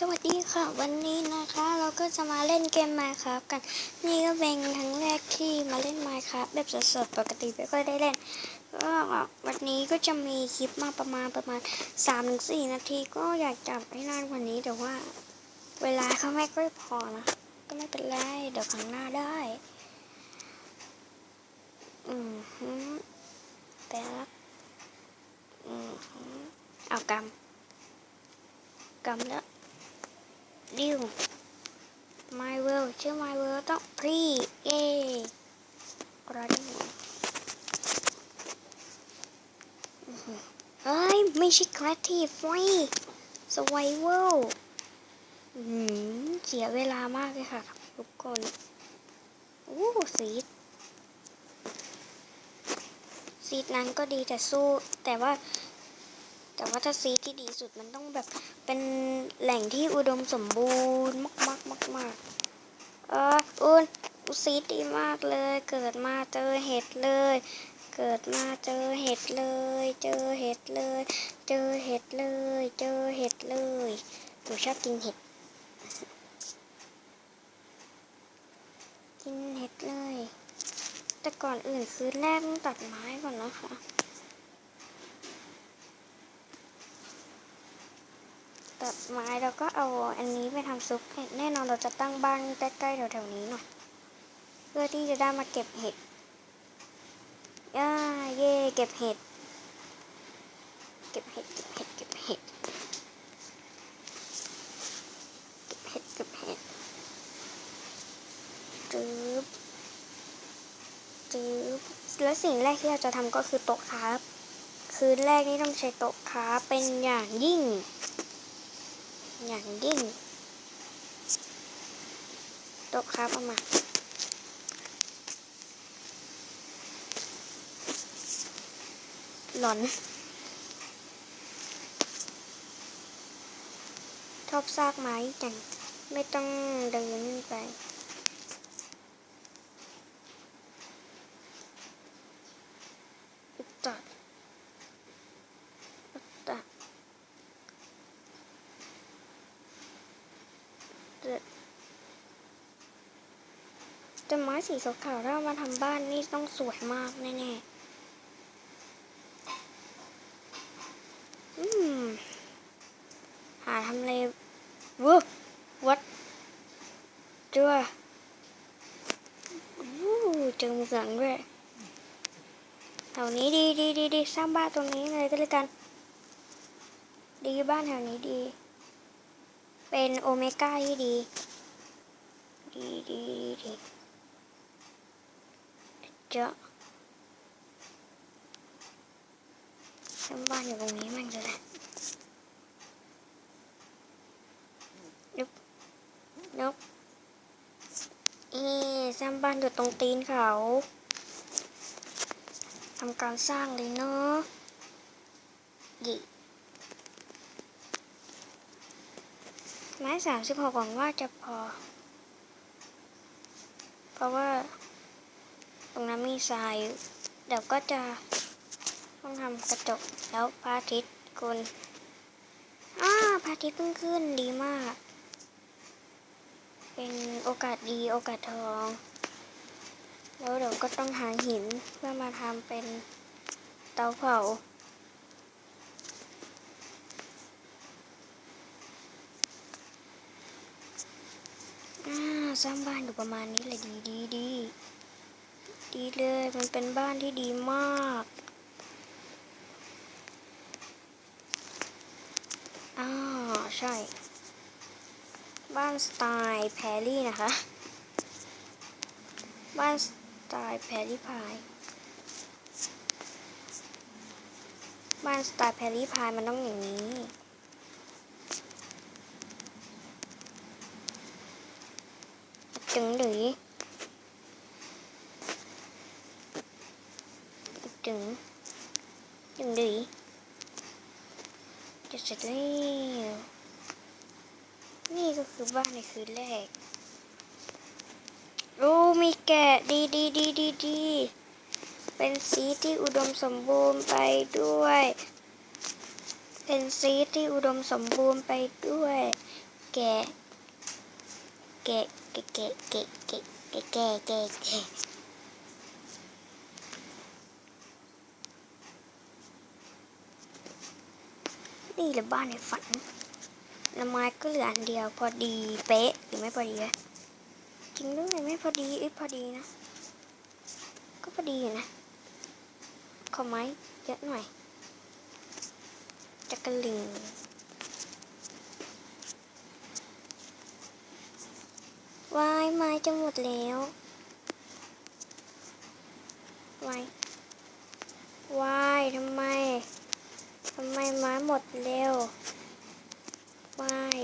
สวัสดีค่ะ วันนี้นะคะ เราก็จะมาเล่นเกม Minecraft กัน นี่ก็เป็นครั้งแรกที่มาเล่น Minecraft แบบสดๆ ปกติไม่ค่อยได้เล่นก็วันนี้ก็จะมีคลิปมาประมาณประมาณ 3-4 นาทีก็อยากจับให้นานกว่านี้แต่ว่า เวลาเขาไม่ค่อยพอนะ ก็ไม่เป็นไร เดี๋ยวครั้งหน้าได้ อืมฮึแป๊บอืมฮึเอากำกำแล้ว ดิว my world ชื่อ my world ต้องพรีเอกระดิ่งเฮ้ย ไม่ใช่ creative ฟรี survival เสียเวลามากเลยค่ะ ทุกคนอู้ซีดซีดนั้นก็ดีแต่สู้แต่ว่า แต่ว่าถ้าซีที่ดีสุดมันต้องแบบเป็นแหล่งที่อุดมสมบูรณ์มากๆมากมากๆเอออุนซีดดีมากเลย เกิดมาเจอเห็ดเลย เกิดมาเจอเห็ดเลย เจอเห็ดเลย เจอเห็ดเลย เจอเห็ดเลยหนูชอบกินเห็ด กินเห็ดเลย แต่ก่อนอื่นคือแรกต้องตัดไม้ก่อนนะคะ ตัดไม้แล้วก็เอาอันนี้ไปทำซุปเห็ดแน่นอนเราจะตั้งบ้านใกล้ๆแถวๆนี้หน่อยเพื่อที่จะได้มาเก็บเห็ดย่าเย่เก็บเห็ด เก็บเห็ด เก็บเห็ด เก็บเห็ด เก็บเห็ด เก็บเห็ดจืบจืบแล้วสิ่งแรกที่เราจะทำก็คือโต๊ะครับ คืนแรกนี้ต้องใช้โต๊ะค้าเป็นอย่างยิ่ง อย่างยิ่งตกครับเอามาหลอนชอบซากไม้จังไม่ต้องเดินไป ตัดตัด แต่ไม้สีขาวๆถ้าเอามาทำบ้านนี่ต้องสวยมากแน่ๆ อืม หาทำเลเวอวัดจัวอู้เจอเหมืองด้วยแถวนี้ดีดีดีดีสร้างบ้านตรงนี้เลยก็แล้วกัน ดีบ้านแถวนี้ดี เป็นโอเมก้าที่ดี ดีดีดีดีจะสร้างบ้านอยู่ตรงนี้มันจะแหละนุบนุบเอ๊ะสร้างบ้านอยู่ตรงตีนเขาทำการสร้างเลยเนาะหยิ ไม้สามสิบหกหวังว่าจะพอ เพราะว่า ตรงนั้นมีทราย เดี๋ยวก็จะต้องทำกระจกแล้วพระอาทิตย์คุณอ้าพระอาทิตย์เพิ่งขึ้นดีมาก เป็นโอกาสดีโอกาสทอง แล้วเดี๋ยวก็ต้องหาหินเพื่อมาทำเป็นเตาเผา อ่า สร้างบ้านอยู่ประมาณนี้เลยดีดีดีดีเลย มันเป็นบ้านที่ดีมากอ่าใช่ บ้านสไตล์แพรรี่นะคะ บ้านสไตล์แพรรี่พาย บ้านสไตล์แพรรี่พายมันต้องอย่างนี้ จึงหรือจึงจึงหรือจะเสร็จแล้วนี่ก็คือบ้านในคืนแรกโอ้มีแกะดีดีดีดีดีเป็นสีที่อุดมสมบูรณ์ไปด้วย เป็นสีที่อุดมสมบูรณ์ไปด้วย แกะ แกะแกะแกะแกะแกะแกะแกะแกะนี่แหละบ้านในฝันน้ำไม้ก็เหลืออันเดียวพอดีเป๊ะหรือไม่พอดีจริงด้วยไม่พอดีเอ้พอดีนะ ก็พอดีอยู่นะ ขอไม้เยอะหน่อยจักรลิง วายไม้จะหมดแล้ววายวายทำไมทำไมไม้หมดเร็ววาย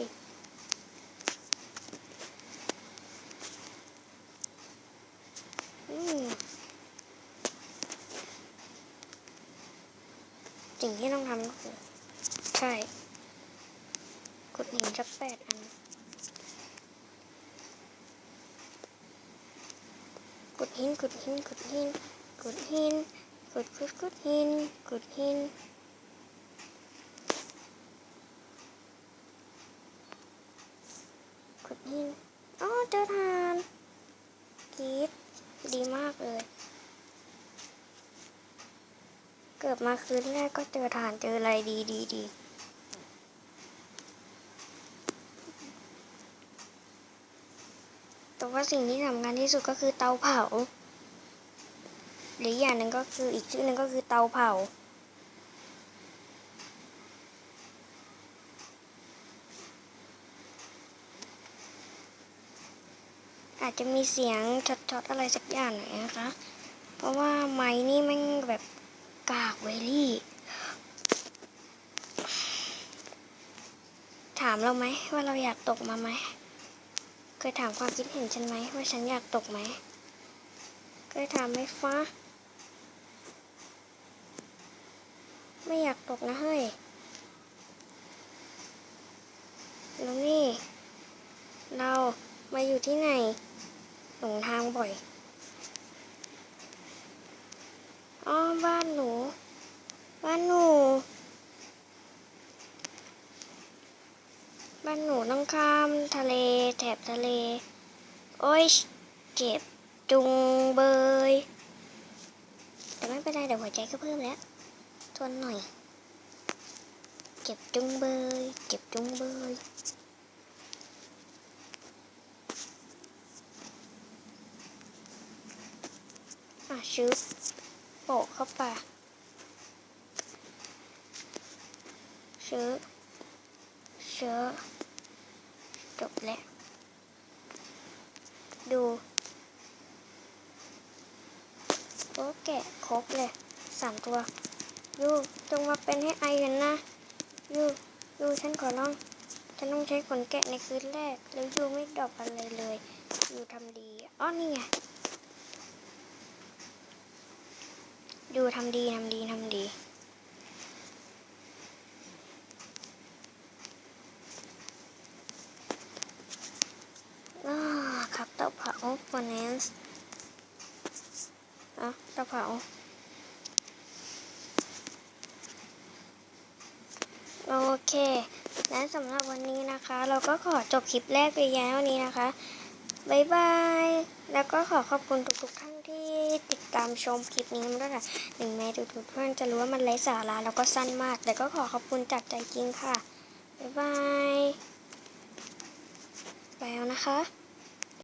สิ่งที่ต้องทำก็คือ ใช่ขุดหินสักแปดอัน ขุด หินขุดหินขุดหินขุดหินขุดขุดขุดหินขุดหินขุดหินอ๋อเจอทานกรีดดีมากเลย เกิดมาคืนแรกก็เจอฐานเจออะไรดีดีดี แต่ว่าสิ่งที่สำคัญที่สุดก็คือเตาเผา หรืออย่างหนึ่งก็คืออีกชื่อหนึ่งก็คือเตาเผา อาจจะมีเสียงช็อตๆอะไรสักอย่างหน่อยนะคะ เพราะว่าไม้นี่ม่งแบบกากเวลี่ ถามเราไหมว่าเราอยากตกมาไหม เคยถามความคิดเห็นฉันไหมว่าฉันอยากตกไหม เคยถามไหมฟ้า ไม่อยากตกนะเฮ้ย แล้วนี่ เรามาอยู่ที่ไหน หลงทางบ่อยอ๋อบ้านหนู บ้านหนู บ้านหนูต้องข้ามทะเลแถบทะเล โอ้ยเจ็บจุงเบย แต่ไม่เป็นไรเดี๋ยวหัวใจก็เพิ่มแล้วทวนหน่อย เจ็บจุงเบย เจ็บจุงเบยอะชืบโปะเข้าไปชื้อชื้อ จบแล้ว ดูโอ้แกะครบเลยสามตัว ยูจงมาเป็นให้ไอกันนะ ยูยูฉันขอร้อง ฉันต้องใช้ขนแกะในคืนแรก แล้วยูไม่ดอปอะไรเลย ยูทำดีอ๋อนี่ไงดูทำดีทำดีทำดี อ่าครับเตา เผาฟอนแนนซ์อะเตาเผาโอเค และสำหรับวันนี้นะคะ เราก็ขอจบคลิปแรกไปแล้วนี้นะคะบายบาย แล้วก็ขอขอบคุณทุกๆท่านที่ติดตามชมคลิปนี้มาด้วยค่ะถึงแม้ทุกๆท่านจะรู้ว่ามันไร้สาระแล้วก็สั้นมาก แต่ก็ขอขอบคุณจากใจจริงค่ะ บ๊ายบายไปแล้วนะคะ